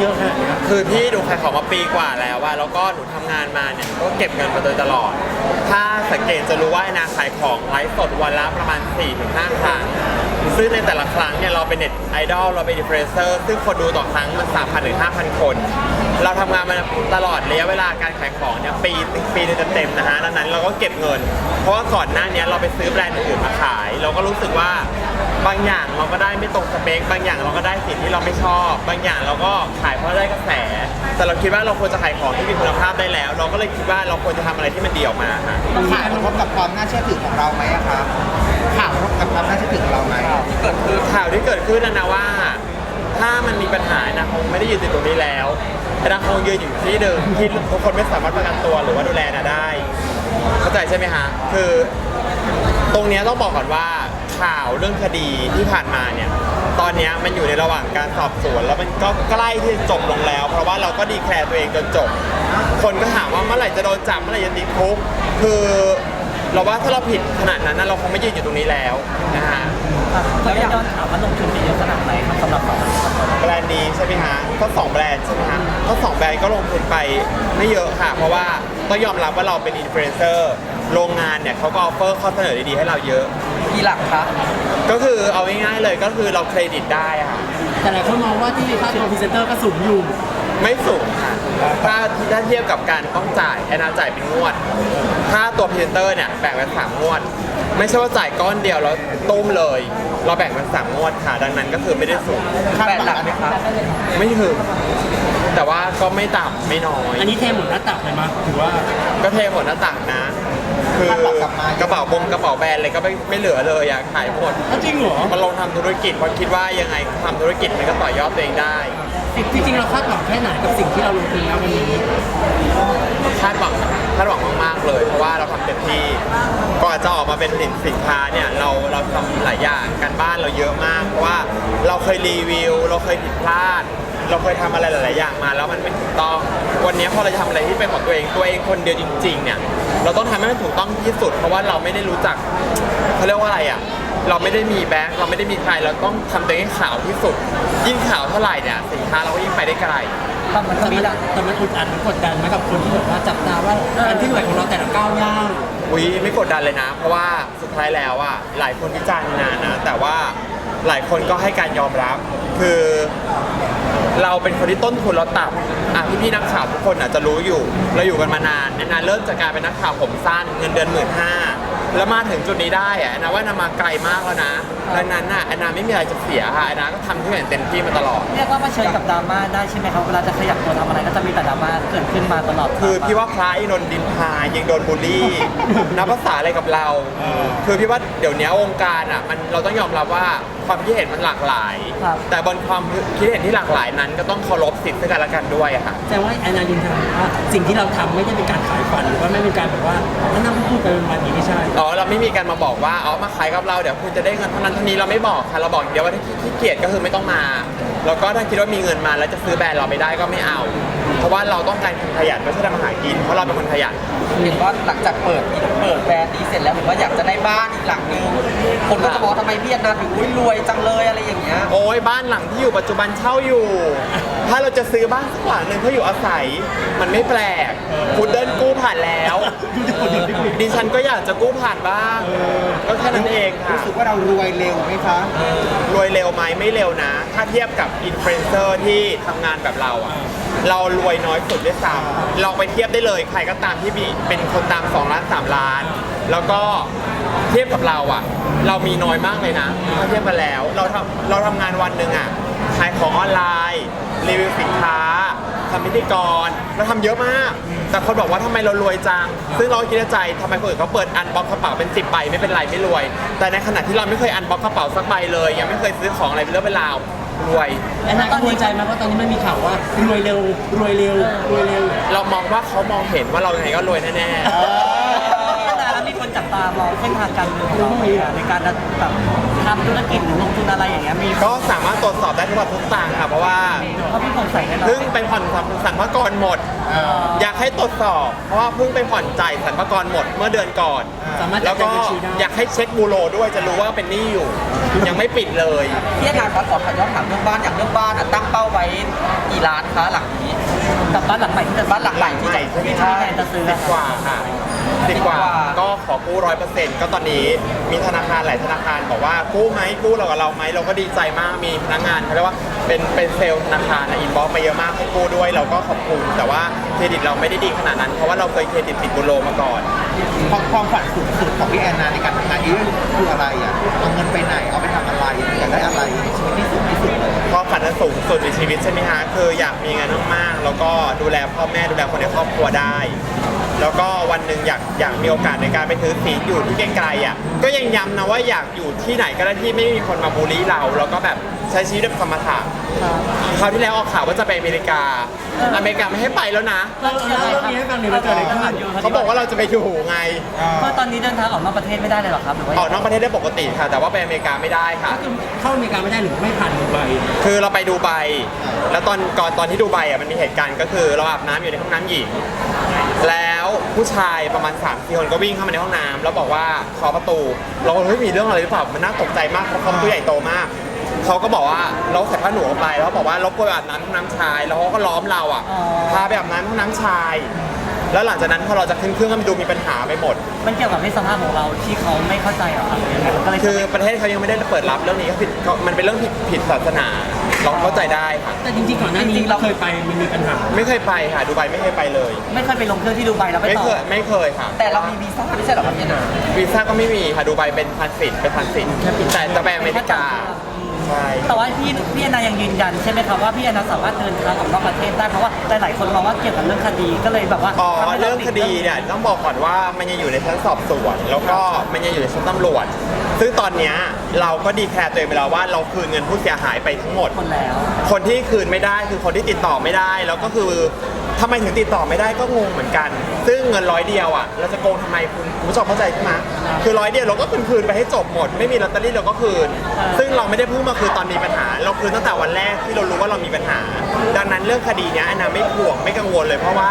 เยอะขนาดนี้คือพี่ดูขายของมาปีกว่าแล้วว่าแล้วก็หนูทำงานมาเนี่ยก็เก็บเงินมาโดยตลอด ถ้าสังเกตจะรู้ว่าแอนนาขายของไลฟ์สดวันละประมาณ 4-5 ครั้ง ซึ่งในแต่ละครั้งเนี่ยเราเป็นเน็ตไอดอลเราเป็นอินฟลูเอนเซอร์ซึ่งคนดูต่อครั้งมัน 3,000 ถึง 5,000 คน เราทำงานมาตลอดระยะเวลาการขายของเนี่ยปีปีหนึงเต็มๆนะฮะดังนั้นเราก็เก็บเงิน เพราะว่าก่อนหน้านี้เราไปซื้อแบรนด์อื่นมาขาย เราก็รู้สึกว่า บางอย่างเราก็ได้ไม่ตรงสเปค บางอย่างเราก็ได้สิ่งที่เราไม่ชอบ บางอย่างเราก็ขายเพราะได้กระแส แต่เราคิดว่าเราควรจะขายของที่มีคุณภาพได้แล้ว เราก็เลยคิดว่าเราควรจะทำอะไรที่มันดีออกมาฮะข่าวกระทบกับความน่าเชื่อถือของเราไหมอะครับข่าวกระทบกับความน่าเชื่อถือของเราไหมเกิดขึ้นข่าวที่เกิดขึ้นนะนะว่า ถ้ามันมีปัญหานะคงไม่ได้ยืนอยู่ตรงนี้แล้วนะคงยืนอยู่ที่เดิมที่ทุกคนไม่สามารถประกันตัวหรือว่าดูแลนะได้ เข้าใจใช่ไหมฮะคือ ตรงเนี้ยต้องบอกก่อนว่า ข่าวเรื่องคดีที่ผ่านมาเนี่ยตอนเนี้ยมันอยู่ในระหว่างการสอบสวน แล้วมันก็ใกล้ที่จะจบลงแล้ว เพราะว่าเราก็ดีแคลร์ตัวเองจนจบ คนก็ถามว่าเมื่อไหร่จะโดนจับเมื่อไหร่จะติดคุกคือเราว่าถ้าเราผิดขนาดนั้นนะเราคงไม่ยืนอยู่ตรงนี้แล้วนะฮะแล้วย้อนถามว่าลงทุนไปเยอะขนาดไหนครับสำหรับเราแบรนด์นี้ใช่ไหมฮะก็สองแบรนด์ใช่ไหมฮะก็สองแบรนด์ก็ลงทุนไปไม่เยอะค่ะ เพราะว่าต้องยอมรับว่าเราเป็นอินฟลูเอนเซอร์โรงงานเนี่ยเขาก็ออฟเฟอร์ข้อเสนอดีๆให้เราเยอะ กี่หลักครับก็คือเอาง่ายๆเลยก็คือเราเครดิตได้อะค่ะ แต่หลายคนมองว่าที่ค่าตัวพรีเซนเตอร์ก็สูงอยู่ ไม่สูงค่ะ ถ้าถ้าเทียบกับการต้องจ่ายแอนนาจ่ายเป็นงวด ถ้าตัวพรีเซนเตอร์เนี่ยแบ่งเป็นสามงวด ไม่ใช่ว่าจ่ายก้อนเดียวแล้วตุ้มเลย เราแบ่งเป็นสามงวดค่ะ ดังนั้นก็คือไม่ได้สูงแปดหลักไหมครับไม่ถึง แต่ว่าก็ไม่ต่ำไม่น้อย อันนี้เทหมดหน้าตักเลยมั้ยถือว่าก็เทหมดหน้าต่างนะ คือคาดหวัง กลับมากระเป๋าบงกระเป๋าแบรนด์เลยก็ไม่ไม่เหลือเลยอะขายหมดอ้าวจริงเหรอมาลงทำธุรกิจเพราะคิดว่ายังไงทำธุรกิจมันก็ต่อยอดตัวเองได้ จริงๆเราคาดหวังแค่ไหนกับสิ่งที่เราลงทุนแล้ววันนี้คาดหวังนะคาดหวังมากๆเลย เพราะว่าเราทำเต็มที่ก่อนจะออกมาเป็นผลิตสินค้าเนี่ยเราเราทำหลายอย่างการบ้านเราเยอะมากเพราะว่าเราเคยรีวิว เราเคยผิดพลาด เราเคยทำอะไรหลาย ๆ อย่างมาแล้วมันไม่ถูกต้อง วันนี้พอเราจะทำอะไรที่เป็นของตัวเองตัวเองคนเดียวจริง ๆ เนี่ย เราต้องทำให้มันถูกต้องที่สุด เพราะว่าเราไม่ได้รู้จักเขาเรียกว่าอะไรอะ เราไม่ได้มีแบงค์เราไม่ได้มีใครเราต้องทำตัวเองให้ขาวที่สุด ยิ่งขาวเท่าไหร่เนี่ยสินค้าเราก็ยิ่งไปได้ไกลแต่มันก็มีแต่มันอึดอัดมันกดดันไหมกับคนที่แบบว่าจับตาว่าการที่ไหวของเราแต่ละก้าวย่าง อุ้ยไม่กดดันเลยนะ เพราะว่าสุดท้ายแล้วอะหลายคนวิจารณ์นานนะ แต่ว่า หลายคนก็ให้การยอมรับ คือเราเป็นคนที่ต้นทุนเราต่ำอะพี่พี่ๆนักข่าวทุกคนอาจจะรู้อยู่ เราอยู่กันมานานแอนนาเริ่มจากการเป็นนักข่าวผมสั้นเงินเดือนหมื่นห้าแล้วมาถึงจุดนี้ได้อะแอนนาว่าแอนนามาไกลมากแล้วนะดังนั้นน่ะแอนนาไม่มีอะไรจะเสียค่ะแอนนาก็ทำทุกอย่างเต็มที่มาตลอด เรียกว่ามาเชิญกับดราม่าได้ใช่ไหมครับเวลาจะขยับตัวทำอะไรก็จะมีแต่ดราม่าเกิดขึ้นมาตลอดคือพี่ว่าพระอินนท์ดินพายังโดนบูลลี่ นับภาษาอะไรกับเรา คือพี่ว่าเดี๋ยวนี้วงการอะมันเราต้องยอมรับว่า ความคิดเห็นมันหลากหลายแต่บนความคิดเห็นที่หลากหลายนั้น ก็ต้องเคารพสิทธิ์ซึ่งกันและกันด้วยอะค่ะแต่ว่าแอนนายืนยันว่าสิ่งที่เราทำไม่ได้เป็นการขายฝันหรือว่าไม่เป็นการแบบว่าแล้วนั่งพูดไปวันนี้ไม่ใช่ อ๋อเราไม่มีการมาบอกว่าอ๋อมาขายกับเราเดี๋ยวคุณจะได้เงินเท่านั้นเท่านี้เราไม่บอกค่ะเราบอกอย่างเดียวว่าถ้าขี้เกียจก็คือไม่ต้องมา แล้วก็ถ้าคิดว่ามีเงินมาแล้วจะซื้อแบรนด์เราไม่ได้ก็ไม่เอา เพราะว่าเราต้องการคนขยันไม่ใช่ทำมาหากินเพราะเราเป็นคนขยันเห็นว่าหลังจากเปิดเปิดแบรนด์นี้เสร็จแล้วผมว่าอยากจะได้บ้านอีกหลังนึงคนก็จะบอกว่าทำไมพี่แอนนาถึงอุ๊ยรวยจังเลยอะไรอย่างเงี้ยโอ้ยบ้านหลังที่อยู่ปัจจุบันเช่าอยู่ ถ้าเราจะซื้อบ้านสักหลังหนึ่งเพื่ออยู่อาศัย มันไม่แปลกคุณเดินกู้ผ่านแล้วดิฉันก็อยากจะกู้ผ่านบ้างก็แค่นั้นเองค่ะรู้สึกว่าเรารวยเร็วไหมคะ รวยเร็วไหมไม่เร็วนะ ถ้าเทียบกับอินฟลูเอนเซอร์ที่ทำงานแบบเราอะเรารวยน้อยสุดด้วยซ้ำลองไปเทียบได้เลยใครก็ตามที่มีเป็นคนตาม2ล้าน3ล้าน แล้วก็เทียบกับเราอะเรามีน้อยมากเลยนะถ้าเทียบกันแล้วเราทำเราทำงานวันหนึ่งอะขายของออนไลน์รีวิวสินค้าำพิธีกรเราทำเยอะมาก แต่คนบอกว่าทำไมเรารวยจัง ซึ่งเราก็คิดในใจทำไมคนอื่นเขาเปิดอันบ็อกกระเป๋าเป็น10ใบไม่เป็นไรไม่รวย แต่ในขณะที่เราไม่เคยอันบ็อกกระเป๋าสักใบเลย ยังไม่เคยซื้อของอะไรเป็นเรื่องเป็นราวรวย แอนนากังวลใจไหมว่าตอนนี้มันมีข่าวว่ารวยเร็วรวยเร็วรวยเร็วเรามองว่าเขามองเห็นว่าเรายังไงก็รวยแน่นานแล้วมีคนจับตามองเส้นทางการเงินของเราไหมอะในการจะแบบ ทำธุรกิจหรือลงทุนอะไรอย่างเงี้ยมีก็สามารถตรวจสอบได้ทุกวันทุกตังค์ค่ะเพราะว่าเขาพี่ผมใส่แน่นอนเพิ่งไปผ่อนสรรพากรหมด อยากให้ตรวจสอบ เพราะว่าเพิ่งไปผ่อนจ่ายสรรพากรหมดเมื่อเดือนก่อน สามารถแล้วก็จัดการบัญชีได้อยากให้เช็คบูโรด้วยจะรู้ว่าเป็นหนี้อยู่ ยังไม่ปิดเลยพี่แอนนาคะขอย้อนถามเรื่องบ้านอย่างเรื่องบ้านอะตั้งเป้าไว้กี่ล้านคะหลังนี้กับบ้านหลังใหม่ที่จะบ้านหลังใหม่ที่จะใช่ที่ที่แทนจะซื้อ สิบกว่าค่ะ สิบกว่าสิบกว่าก็ขอกู้ร้อยเปอร์เซ็นต์ก็ตอนนี้มีธนาคารหลายธนาคารบอกว่ากู้ไหมกู้เรากับเราไหมเราก็ดีใจมากมีพนักงานเขาเรียกว่าเป็นเป็นเซลล์ธนาคารนะอินบ็อกมาเยอะมากให้กู้ด้วย เราก็ขอบคุณแต่ว่าเครดิตเราไม่ได้ดีขนาดนั้นเพราะว่าเราเคยเครดิตติดบุโรมาก่อน ความความฝันสูงสุดของพี่แอนนาในการทำงานนี้คืออะไรอะเอาเงินไปไหนเอาไปทำอะไรอยากได้อะไรในชีวิตที่สุดที่สุดเลยความฝันอันสูงสุดในชีวิตใช่ไหมฮะคืออยากมีเงินมากๆแล้วก็ดูแลพ่อแม่ดูแลคนในครอบครัวได้แล้วก็วัน หนึ่งอยากอยากมีโอกาสในการไปถือศีลอยู่ที่ไกลๆอะก็ยังย้ำนะว่าอยากอยู่ที่ไหนก็ได้ที่ไม่มีคนมาบูลลี่เรา แล้วก็แบบใช้ชีวิตแบบสมถะคราวที่แล้วออกข่าวว่าจะไปอเมริกา อเมริกาไม่ให้ไปแล้วนะเล่าเรื่องนี้ให้ฟังหน่อยว่าเกิดอะไรขึ้นเขาบอกว่าเราจะไปอยู่ไงเพราะตอนนี้เดินทางออกนอกประเทศไม่ได้เลยเหรอครับหรือว่าออกนอกประเทศได้ปกติค่ะ แต่ว่าไปอเมริกาไม่ได้ค่ะคือเข้าอเมริกาไม่ได้หรือไม่ผ่านดูไบคือเราไปดูไบแล้วตอนก่อนตอนที่ดูไบอะมันมีเหตุการณ์ก็คือเราอาบน้ำอยู่ในห้องน้ำหญิงแล้ว ผู้ชายประมาณ3ามสี่คนก็วิ่งเข้ามาในห้องน้ำแล้วบอกว่าเคาะประตู เราก็เฮ้ยมีเรื่องอะไรหรือเปล่ามันน่าตกใจมากเพราะเขาตัวใหญ่โตมากเขาก็บอกว่าเราใส่ผ้าหนูออกไปแล้วบอกว่าเรากลัวอาบน้ำห้องน้ำชาย แล้วเขาก็ล้อมเราอะพาไปอาบน้ำห้องน้ำชาย แล้วหลังจากนั้นพอเราจะขึ้นเครื่องก็ดูมีปัญหาไปหมด มันเกี่ยวกับเพศสภาพของเราที่เขาไม่เข้าใจเหรอครับยังไงก็เลยคือประเทศเขายังไม่ได้เปิดรับเรื่องนี้ก็ผิดก็มันเป็นเรื่องผิดผิดศาสนา เราเข้าใจได้ค่ะแต่จริงๆก่อนหน้านี้เราเคยไปมันมีปัญหา ไม่เคยไปค่ะดูไบไม่เคยไปเลย ไม่เคยไปลงเครื่องที่ดูไบแล้วไปไม่ต่เคอยไม่เคยค่ะแต่เรามีวีซ่าไม่ใช่เหรอครับพี่แอนนาวีซ่าก็ไม่มีค่ะดูไบเป็นทรานสิตเป็นทรานสิตแต่จะไปอเมริกา ใช่แต่ว่าพี่พี่แอนนายังยืนยันใช่ไหมครับว่าพี่แอนนาสามารถเดินทางออกนอกประเทศได้เพราะว่าหลายๆคนมองว่าเกี่ยวกับเรื่องคดีก็เลยแบบว่าอ๋อทำให้าเรื่องคดีเนี่ยต้องบอกก่อนว่ามันยังอยู่ในชั้นสอบสวน แล้วก็มันยังอยู่ในชั้นตำรวจ ซึ่งตอนเนี้ยเราก็ดีแคร์ตัวเองไปแล้วว่าเราคืนเงินผู้เสียหายไปทั้งหมด หมดแล้ว คนที่คืนไม่ได้คือคนที่ติดต่อไม่ได้ แล้วก็คือ ทำไมถึงติดต่อไม่ได้ก็งงเหมือนกัน ซึ่งเงินร้อยเดียวอะ เราจะโกงทำไมคุณคุณผู้ชมเข้าใจใช่ไหมคือร้อยเดียวเราก็คืนคืนไปให้จบหมด ไม่มีลอตเตอรี่เราก็คืน ซึ่งเราไม่ได้เพิ่งมาคืนตอนมีปัญหา เราคืนตั้งแต่วันแรกที่เรารู้ว่าเรามีปัญหา ดังนั้นเรื่องคดีเนี้ยอันนาไม่ห่วงไม่กังวลเลยเพราะว่า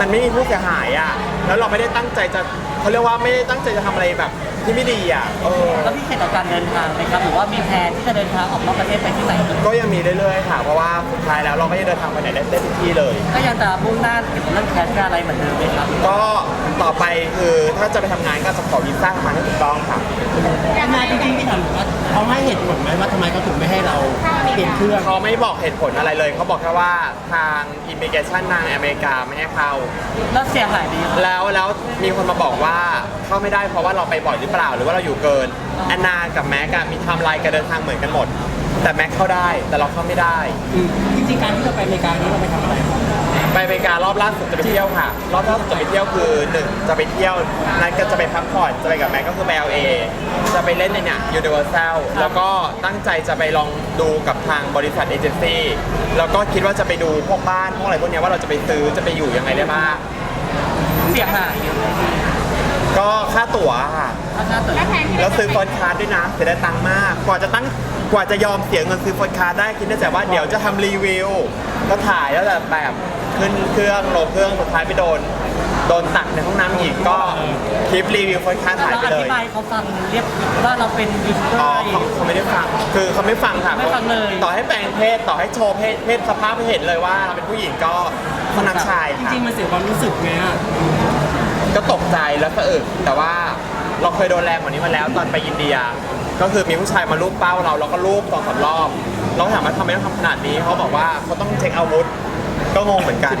มันไม่มีผู้เสียหายอะ แล้วเราไม่ได้ตั้งใจจะ เขาเรียกว่าไม่ได้ตั้งใจจะทำอะไรแบบ ที่ไม่ดีอะเออแล้วพี่เข็ดต่อการเดินทางไหมครับหรือว่ามีแผนที่จะเดินทางออกนอกประเทศไปที่ไหนอีกก็ยังมีเรื่อยๆค่ะเพราะว่าสุดท้ายแล้วเราก็จะเดินทางไปไหนได้เต็มที่เลย ก็ยังจะมุ่งหน้าเกี่ยวกับเรื่องแคสอะไรเหมือนเดิมไหมครับก็ต่อไปคือถ้าจะไปทำงานก็จะขอวีซ่าทำงานให้ถูกต้องค่ะ มาจริงๆพี่ถามว่าเขาให้เหตุผลไหมว่าทำไมเขาถึงไม่ให้เราเปลี่ยนเครื่องเขาไม่บอกเหตุผลอะไรเลย เขาบอกแค่ว่าทางอิมิเกชันทางอเมริกาไม่ให้เข้า แล้วเสียหายดีแล้วแล้วมีคนมาบอกว่าเข้าไม่ได้เพราะว่าเราไปบ่อยหรือเปล่า หรือว่าเราอยู่เกินแอนนากับแม็กอะมีไทม์ไลน์การเดินทางเหมือนกันหมด แต่แม็กเข้าได้แต่เราเข้าไม่ได้ อืมจริงๆการที่เราไปอเมริกานี้เราไปทำอะไรครับไปอเมริการอบล่าสุดจะไปเที่ยวค่ะ รอบล่าสุดจะไปเที่ยวคือหนึ่งจะไปเที่ยวนัดก็จะไปพักผ่อนจะไปกับแม็กก็คือไป LA จะไปเล่นในเนี่ย Universal แล้วก็ตั้งใจจะไปลองดูกับทางบริษัทเอเจนซี่แล้วก็คิดว่าจะไปดูพวกบ้านพวกอะไรพวกเนี้ยว่าเราจะไปซื้อจะไปอยู่ยังไงได้บ้างเสียหายเยอะไหมพี่ ก็ค่าตั๋วค่ะราคาตั๋วแล้วซื้อฟอนต์คาร์ดด้วยนะเสียดายตังค์มาก กว่าจะตั้งกว่าจะยอมเสียเงินซื้อฟอนต์คาร์ดได้คิดในใจว่าเดี๋ยวจะทำรีวิวก็ถ่ายแล้วแต่แบบขึ้นเครื่องลงเครื่องสุดท้ายไปโดน โดนตักในห้องน้ำหญิงก็คลิปรีวิวฟอนต์คาร์ดหายเราไปอเลธิยบายเขาฟังเรียบว่าเราเป็นยูทูบเบออ๋อร์ เขาเขาไม่ได้ฟังคือเขาไม่ฟังค่ะไม่ฟังเลย ต่อให้แปลงเพศต่อให้โชว์เพศเพศสภาพให้เห็นเลยว่าเราเป็นผู้หญิงก็ห้องน้ำชายจค่ะ ริงๆมันเสียความรู้สึกไงอะ ก็ตกใจแล้วสะอึกแต่ว่าเราเคยโดนแรงกว่านี้มาแล้วตอนไปอินเดีย ก็คือมีผู้ชายมาลูบเป้าเราแล้วก็ลูบสองสามรอบ เราถามว่าทำไมต้องทำขนาดนี้เขาบอกว่าเขาต้องเช็คอาวุธก็งงเหมือนกัน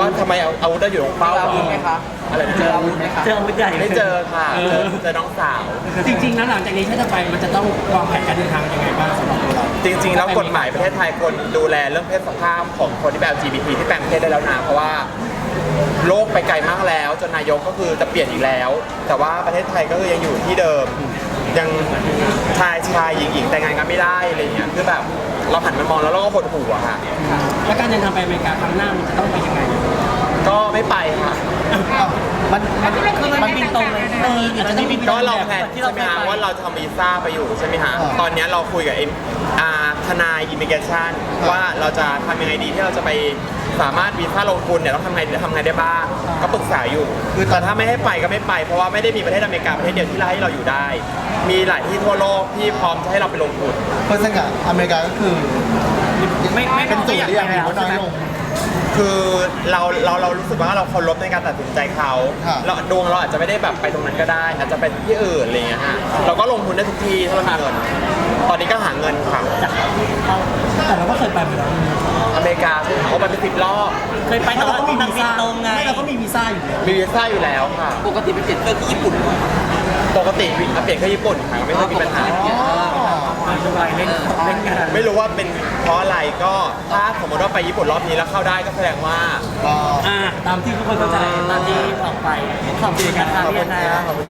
ว่าทำไมเอาอาวุธได้อยู่ตรงเป้าเจออาวุธไหมคะอะไรนะเจออาวุธไหมคะเจออาวุธใหญ่ไม่เจอค่ะเจอเจอน้องสาว จริง ๆ แล้วหลังจากนี้ถ้าจะไปมันจะต้องวางแผนการเดินทางยังไงบ้างสำหรับตัวเราจริง ๆ แล้วกฎหมายประเทศไทยควรดูแลเรื่องเพศสภาพของคนที่แบบ LGBT ที่แปลงเพศได้แล้วนะเพราะว่า โลกไปไกลมากแล้ว จนนายกก็คือจะเปลี่ยนอีกแล้ว แต่ว่าประเทศไทยก็คือยังอยู่ที่เดิม ยังชายชายหญิงหญิงแต่งงานกันไม่ได้อะไรอย่างเงี้ยคือแบบเราหันไปมองแล้วเราก็หดหูอะค่ะ แล้วการเดินทางไปอเมริกาครั้งหน้ามันจะต้องไปยังไงก็ไม่ไปค่ะ มันมันคือมันบินตรงเลย อาจจะต้องมีก็เราแพลนที่ใช่ไหมฮะเราเคยไปว่าเราทำวีซ่าไปอยู่ใช่ไหมฮะตอนเนี้ยเราคุยกับเอ็มอ่าทนายอิมิเกชันว่าเราจะทำยังไงดีที่เราจะไปสามารถวีซ่าลงทุนเนี่ยเราทำไงทำไงได้บ้างก็ปรึกษาอยู่คือแต่ถ้าไม่ให้ไปก็ไม่ไป เพราะว่าไม่ได้มีประเทศอเมริกาประเทศเดียวที่ให้เราอยู่ได้ มีหลายที่ทั่วโลกที่พร้อมจะให้เราไปลงทุนเปอร์เซ็นต์กับอเมริกาก็คือไม่ไม่เป็นศูนย์หรือยังหรือว่าน้อยลง คือเราเราเรารู้สึกว่าเราเคารพในการตัดสินใจเขาครับเราดวงเราอาจจะไม่ได้แบบไปตรงนั้นก็ได้ อาจจะไปที่อื่นอะไรเงี้ยฮะเราก็ลงทุนได้ทุกที่ถ้าเรามีเงิน ตอนนี้ก็หาเงินค่ะแต่เราก็เคยไปมาแล้วอเมริกาใช่ไหมโอ้ไปเป็นสิบรอบเคยไปแต่เราว่าก็มีนั่งวีบินซ่าตรงไงไม่เราก็มีวีซ่าอยู่แล้วมีวีซ่าอยู่แล้วค่ะ ปกติไปเปลี่ยนเครื่องที่ญี่ปุ่นปกติเปลี่ยนแค่ญี่ปุ่นค่ะไม่เคยมีปัญหา ไปเล่นเล่นงานไม่รู้ว่าเป็นเพราะอะไรก็ถ้าสมมติว่าไปญี่ปุ่นรอบนี้แล้วเข้าได้ก็แสดงว่าก็อ่าตามที่ทุกคนเข้าใจตามที่ออกไปขอบคุณนะคะขอบพี่คุแอณนนาครับ